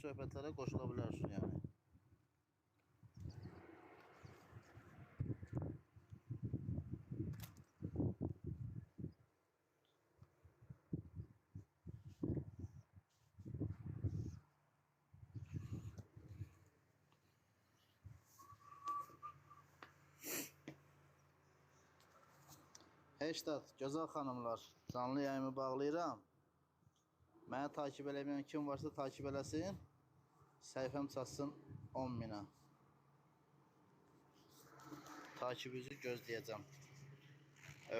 söhbətlərə qoşula bilərsən yəni. Heştat, gözəl xanımlar, canlı yayımı bağlayıram. Məni takip eləməyən kim varsa takip eləsin. Səhifəm çatsın 10 minə. Takibinizi gözləyəcəm.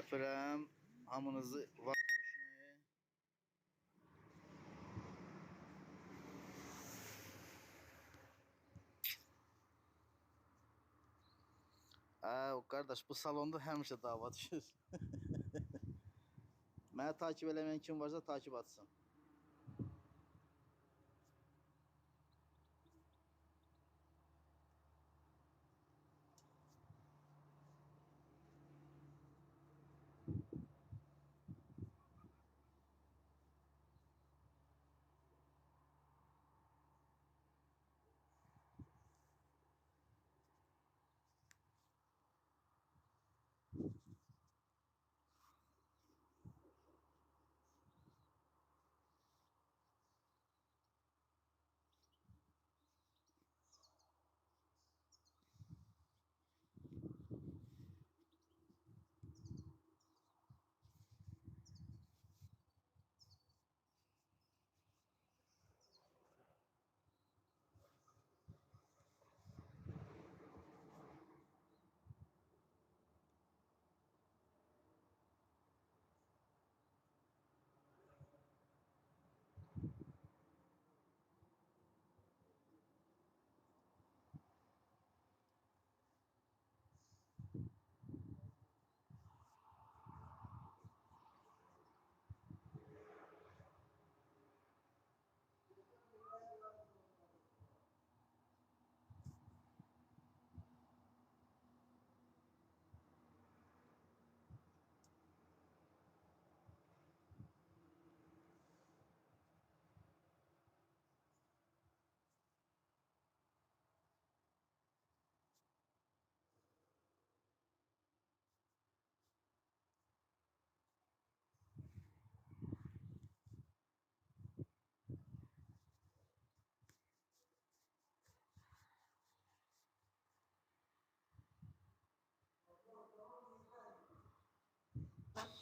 Öpürəm. Hamınızı var o qardaş bu salonda həmişə dava düşür. Məni takip eləməyən kim varsa takip atsın.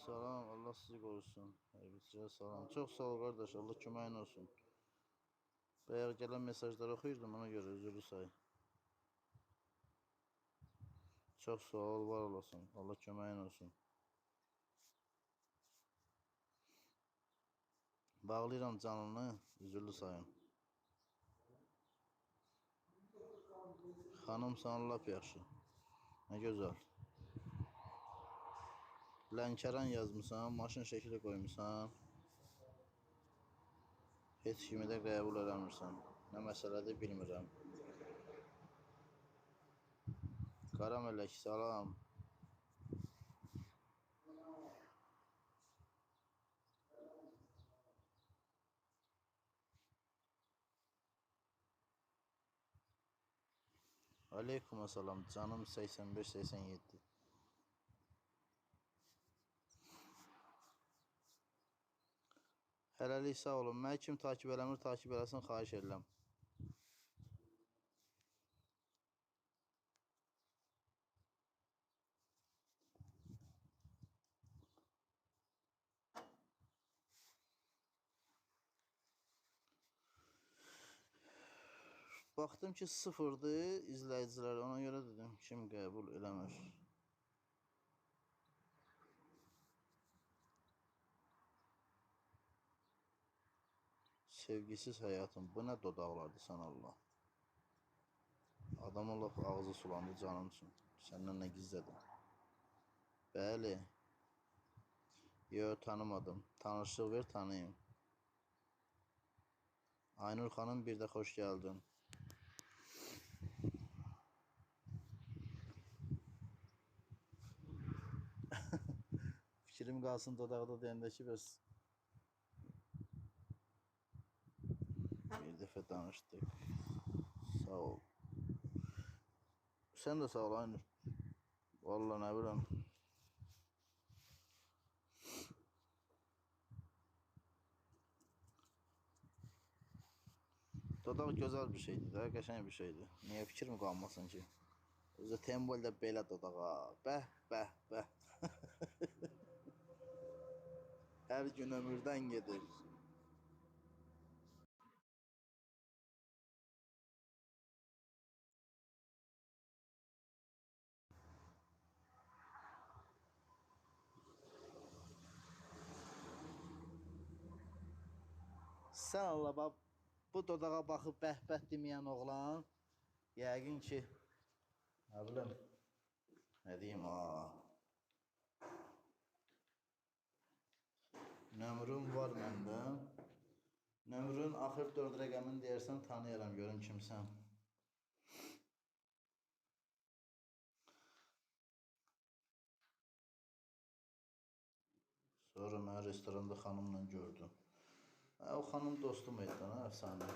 Salam, Allah sizi qorusun. Həyətçiyə salam. Çox sağ ol qardaş, Allah köməyin olsun. Bayaq gələn mesajları oxuyurdum, ona görə üzrlü say. Çox sağ ol, var olasın. Allah köməyin olsun. Bağlayıram canını, üzrlü sayın. Xanım sana lap yaxşı. Nə gözəl. Lənkəran yazmısan, maşın şəkli qoymusan. Heç kimi də qəbul eləmirsən. Nə məsələdir bilmirəm. Qara mələk, salam. Aleyküm salam, canım 85-87. Hələlik sağ olun. Məni kim takip eləmir, takip eləsin, xahiş edirəm. Baxdım ki, sıfırdır izləyicilər. Ona görə dedim, kim qəbul eləmir. Sevgisiz həyatım, bu nə dodaqlardır sən Allah. Adamın laf ağzı sulandı canım üçün. Səndən nə gizlədim? Bəli. Yo, tanımadım. Tanışlıq ver, tanıyım. Aynur xanım bir də xoş gəldin. Fikrim qalsın dodaqda deyəndə ki, bəs dəfə danışdıq. Sağ ol. Sən də sağ ol Aynur. Vallahi nə biləm. Dodaq gözəl bir şeydir də, qəşəng bir şeydir. Niyə fikrim qalmasın ki? Özü tembolda belə dodağa. Bəh, bəh, bəh. Hər gün ömürdən gedir. Sən Allah bax bu dodağa baxıb bəh-bəh deməyən oğlan yəqin ki nə bilim nə deyim ha. Nömrüm var məndə. Nömrün axır 4 rəqəmini deyərsən tanıyaram görüm kimsən. Sonra mən restoranda xanımla gördüm. Ha, o xanım dostum idi ha, əfsanə.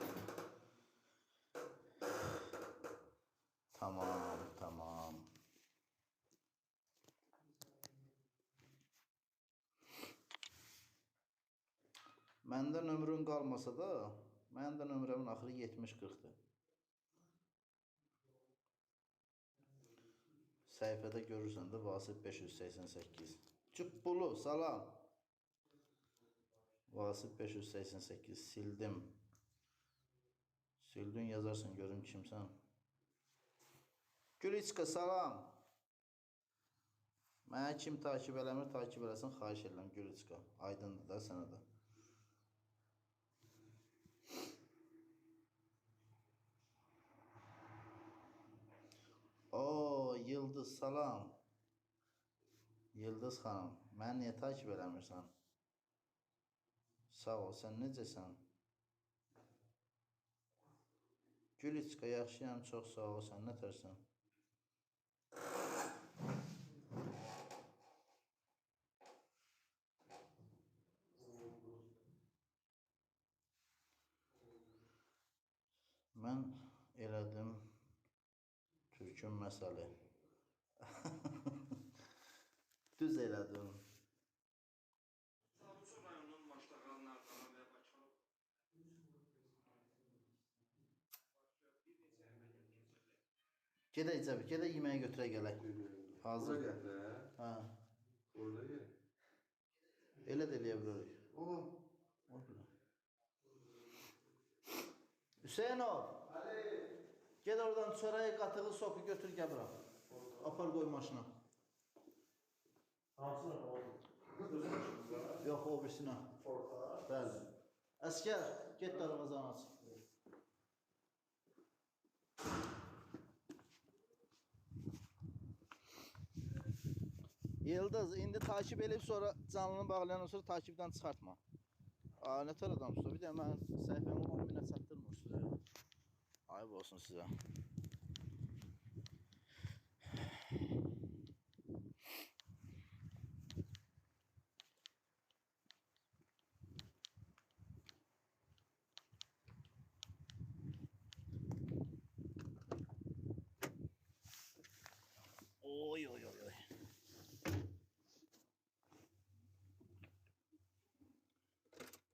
Tamam, tamam. Məndə nömrün qalmasa da, mənim də nömrəmin axırı 70-40-dır. Səhifədə görürsən də Vasif 588. Cübbulu, salam. Vasif 588 sildim. Sildin yazarsın görüm kimsən. Gülüçka salam. Mənə kim takip eləmir, takip eləsin, xahiş edirəm Gülüçka. Aydındır da sənə də. Oo, Yıldız salam. Yıldız xanım, məni niyə takip eləmirsən? Sağ ol, sən necəsən? Gülüçka, yaxşıyam, çox sağ ol, sən nətərsən? Mən elədim Türkün məsəli. Düz elədim. Gedək Cəbi, gedək yeməyə götürə gələk. Hazır. Hazır gətir. Hə, Orada gel. elə də eləyə bilərik. Oha. o bilə. Hüseynov. Gel oradan çörəyi, qatığı, soku götür gəl bura. Apar qoy maşına. Yox, o birisinə. Bəli. Əskər, get darvazanı aç. Yıldız, indi takip edib sonra canlını bağlayandan sonra takipdən çıxartma. Aa, nə tər adamsınız? Bir də mən səhifəmi 10 minə çatdırmırsınız. Ayıb olsun sizə.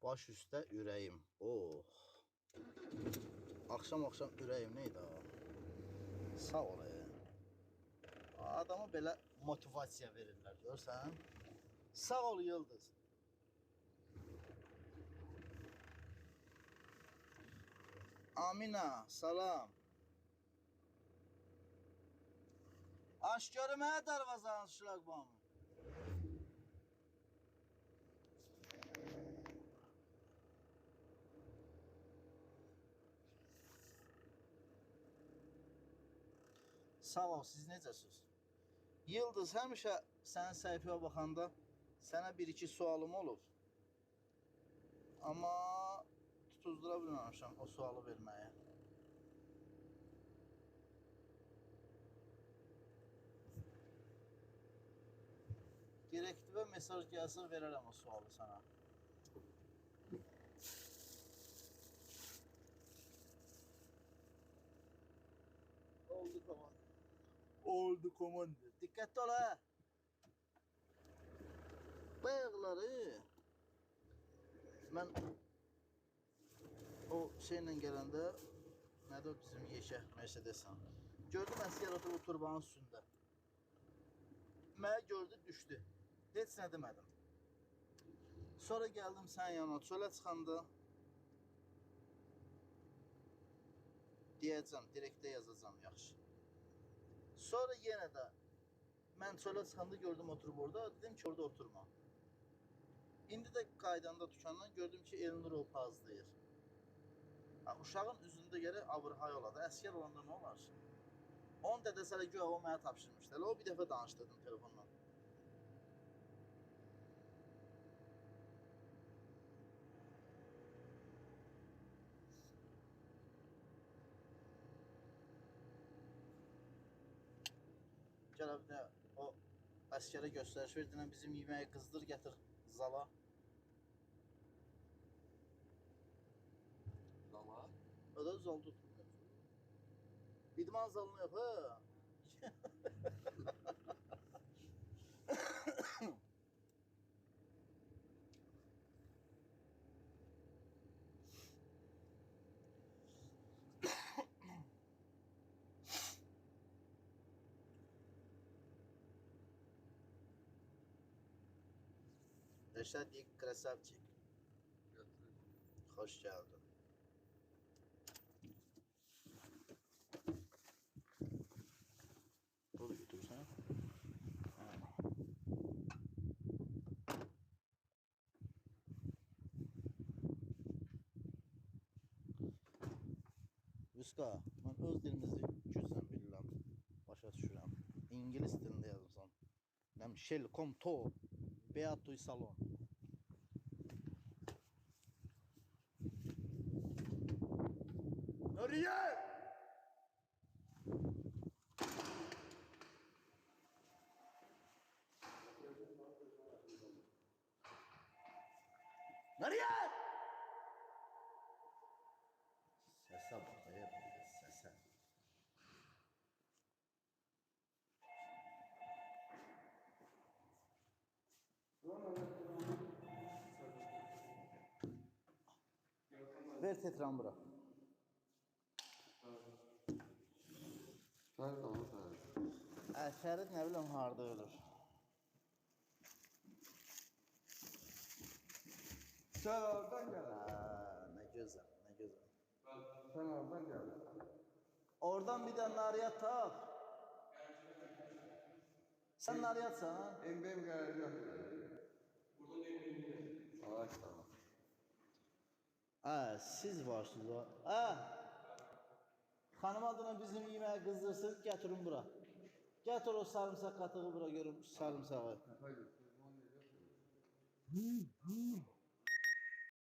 Baş üstə ürəyim. Oh. Axşam-axşam ürəyim neydi ha? Sağ ol. e. Adama belə motivasiya verirlər, görsən? Sağ ol Yıldız. Amina, salam. Aç görmə darvazanı şlagbaumı. Sağ ol, siz necəsiniz? Yıldız, həmişə sənin səhifəyə baxanda sənə bir-iki sualım olub. Amma tutuzdura bilməmişəm o sualı verməyə. Direktivə mesaj gəlsin, verərəm o sualı sənə. Oldu komando. Dikkatli ol ha. Bayaqları mən o şeylə gələndə nədir bizim yeşə Mercedes-ən. Gördüm əsgər oturub o turbanın üstündə. Mənə gördü, düşdü. Heç nə demədim. Sonra gəldim sən yanına, çölə çıxanda deyəcəm, direktə yazacağam, yaxşı. Sonra yenə də mən çölə çıxanda gördüm oturub orada, dedim ki, orada oturma. İndi də qaydanda dükandan gördüm ki, Elnur o pazlayır. Ha, uşağın üzündə gərək abrhay oladı. Əskər olanda nə olar? Onun dədəsi hələ güya o mənə tapşırmışdı. O bir dəfə danışdırdım telefonla. Gəl bir də o əskərə göstəriş ver, deyən bizim yeməyi qızdır, gətir zala. Zala. O da zalda oturmuyor. İdman zalına yox, ha? Reşadik Krasavçik, Götürün. hoş geldin. Bunu götürürsen. Viska, mən öz dilimizi güclə bilirəm, başa düşürəm. İngilis dilində yazmışam. Nəm Shell com to Beato e Salomão. Ver tetramı bırak. Ver tamam sen. Ə, Fərid nə biləm harda ölür. Sen oradan gel. Hə, nə gözəl, nə gözəl. Sen oradan gel. Oradan bir də naryat tap. Sən naryatsan ha? En benim garajı yok. Buradan en Salak tamam. Siz varsınız o. Hə. Xanım adına bizim yeməyi qızdırsın, gətirin bura. Gətir o sarımsaq qatığı bura görüm sarımsağı. Hadi.